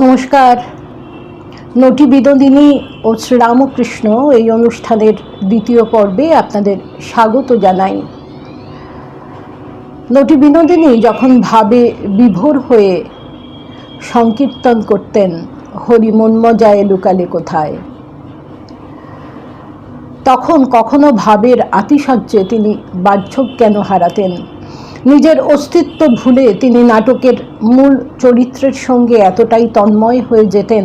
নমস্কার। নটি বিনোদিনী ও শ্রীরামকৃষ্ণ এই অনুষ্ঠানের দ্বিতীয় পর্বে আপনাদের স্বাগত জানাই। নটি বিনোদিনী যখন ভাবে বিভোর হয়ে সংকীর্তন করতেন, হরি মনমজায় লুকালে কোথায়? তখন কখনো ভাবের আতিশয্যে তিনি বাহ্যজ্ঞান হারাতেন। নিজের অস্তিত্ব ভুলে তিনি নাটকের মূল চরিত্রের সঙ্গে এতটাই তন্ময় হয়ে যেতেন।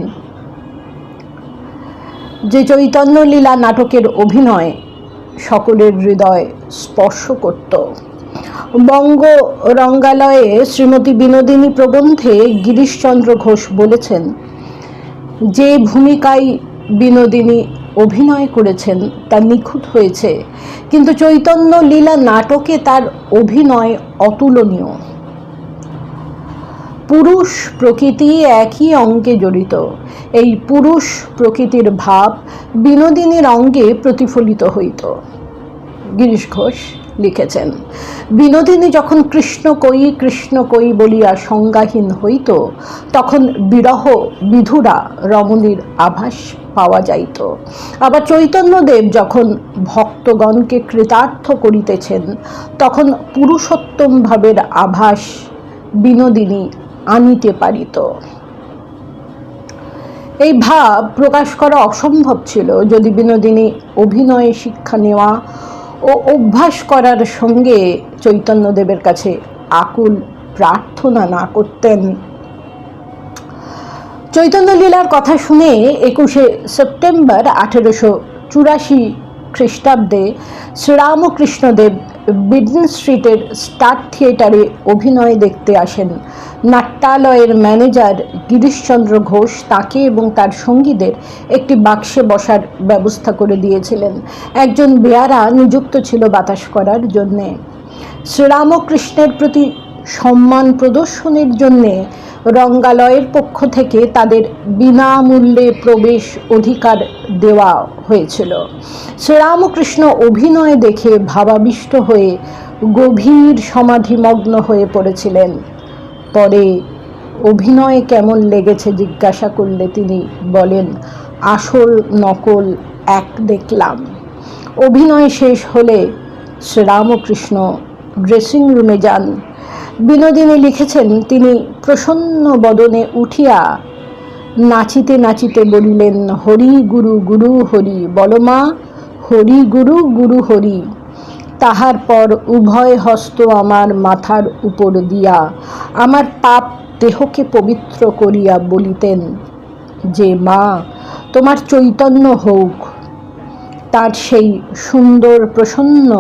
যে চৈতন্যলীলা নাটকের অভিনয় সকলের হৃদয় স্পর্শ করত। বঙ্গ রঙ্গালয়ে শ্রীমতী বিনোদিনী প্রবন্ধে গিরিশচন্দ্র ঘোষ বলেছেন, যে ভূমিকায় বিনোদিনী অভিনয় করেছেন, তা নিখুঁত হয়েছে। কিন্তু চৈতন্য লীলা নাটকে তার অভিনয় অতুলনীয়। পুরুষ প্রকৃতি একই অঙ্গে জড়িত। এই পুরুষ প্রকৃতির ভাব বিনোদিনীর অঙ্গে প্রতিফলিত হইত। গিরিশ ঘোষ লিখেছেন। বিনোদিনী যখন কৃষ্ণ কই কৃষ্ণ কই বলিয়া সংজ্ঞাহীন হইত, তখন বিরহ বিধুরা রমণীর আভাস পাওয়া যাইত। আবার চৈতন্যদেব যখন ভক্তগণকে কৃতার্থ করিতেছেন, তখন পুরুষোত্তম ভাবের আভাস বিনোদিনী আনিতে পারিত। এই ভাব প্রকাশ করা অসম্ভব ছিল। যদি বিনোদিনী অভিনয়ে শিক্ষা নেওয়া ও অভ্যাস করার সঙ্গে চৈতন্যদেবের কাছে আকুল প্রার্থনা না করতেন। চৈতন্য লীলার কথা শুনে একুশে সেপ্টেম্বর আঠেরোশো চুরাশি খ্রিস্টাব্দে শ্রীরামকৃষ্ণদেব বিডন স্ট্রিটের স্টার থিয়েটারে অভিনয় দেখতে আসেন। নাট্যালয়ের ম্যানেজার গিরিশচন্দ্র ঘোষ তাকে এবং তার সঙ্গীদের একটি বাক্সে বসার ব্যবস্থা করে দিয়েছিলেন। একজন বেয়ারা নিযুক্ত ছিল বাতাস করার জন্যে। শ্রীরামকৃষ্ণের প্রতি সম্মান প্রদর্শনের জন্যে রঙ্গালয়ের পক্ষ থেকে তাদের বিনামূল্যে প্রবেশ অধিকার দেওয়া হয়েছিল। শ্রীরামকৃষ্ণ অভিনয় দেখে ভাবাবিষ্ট হয়ে গভীর সমাধিমগ্ন হয়ে পড়েছিলেন। পরে অভিনয় কেমন লেগেছে জিজ্ঞাসা করলে তিনি বলেন, আসল নকল এক দেখলাম। অভিনয় শেষ হলে শ্রীরামকৃষ্ণ ড্রেসিং রুমে যান। বিনোদিনী লিখেছেন, তিনি প্রসন্ন বদনে উঠিয়া নাচিতে নাচিতে বলিলেন, হরি গুরু গুরু হরি বলমা হরি গুরু গুরু হরি, তাহার পর উভয় হস্ত আমার মাথার উপর দিয়া, আমার পাপ দেহকে পবিত্র করিয়া বলিতেন, যে মা, তোমার চৈতন্য হোক তার সেই সুন্দর প্রসন্ন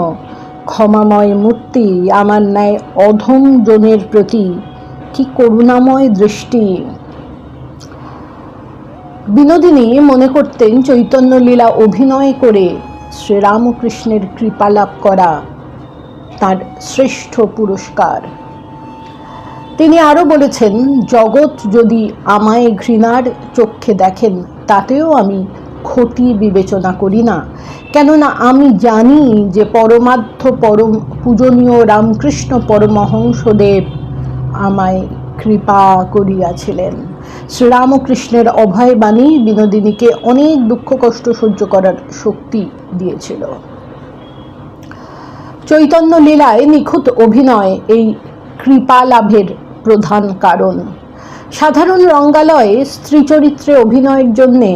ক্ষমাময় মূর্তি, আমার ন্যায় অধম জনের প্রতি কি করুণাময় দৃষ্টি? বিনোদিনী মনে করতেন চৈতন্য লীলা অভিনয় করে শ্রীরামকৃষ্ণের কৃপা লাভ করা তার শ্রেষ্ঠ পুরস্কার। তিনি আরও বলেছেন, জগৎ যদি আমায় ঘৃণার চক্ষে দেখেন, তাতেও আমি ক্ষতি বিবেচনা করি না। কেননা আমি জানি যে পরমার্থ পরম পূজনীয় রামকৃষ্ণ পরমহংসদেব আমায় কৃপা করিয়াছিলেন। শ্রীরামকৃষ্ণের অভয় বাণী বিনোদিনীকে অনেক দুঃখ কষ্ট সহ্য করার শক্তি দিয়েছিল। চৈতন্য লীলায় নিখুঁত অভিনয় এই কৃপা লাভের প্রধান কারণ। সাধারণ রঙ্গালয়ে স্ত্রী চরিত্রে অভিনয়ের জন্যে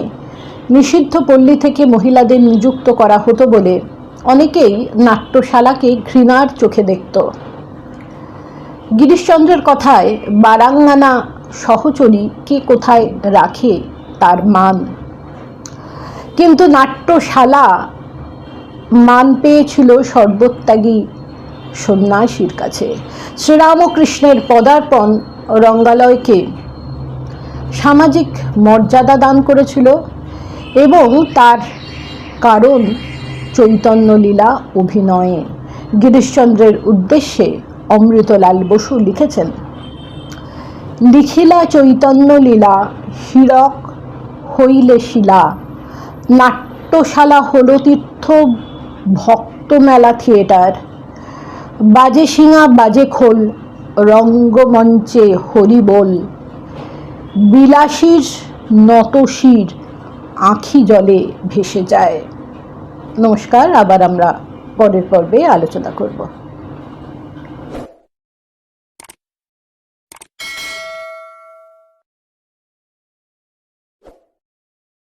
নিষিদ্ধ পল্লী থেকে মহিলাদের নিযুক্ত করা হতো বলে অনেকেই নাট্যশালাকে ঘৃণার চোখে দেখত। গিরিশচন্দ্রের কথায়, বারাঙ্গানা সহচরী কে কোথায় রাখে তার মান? কিন্তু নাট্যশালা মান পেয়েছিল সর্বত্যাগী সন্ন্যাসীর কাছে। শ্রীরামকৃষ্ণের পদার্পণ রঙ্গালয়কে সামাজিক মর্যাদা দান করেছিল। এবং তার কারণ চৈতন্যলীলা অভিনয়ে। গিরিশচন্দ্রের উদ্দেশ্যে অমৃতলাল বসু লিখেছেন, লিখিলা চৈতন্যলীলা, হীরক হইলে শিলা, নাট্যশালা হল তীর্থ ভক্তমেলা থিয়েটার। বাজে শিঙা, বাজে খোল, রঙ্গমঞ্চে হরিবোল, বিলাসীর নতশির আঁখি জলে ভেসে যায়। নমস্কার আবার আমরা পরের পর্বে আলোচনা করব।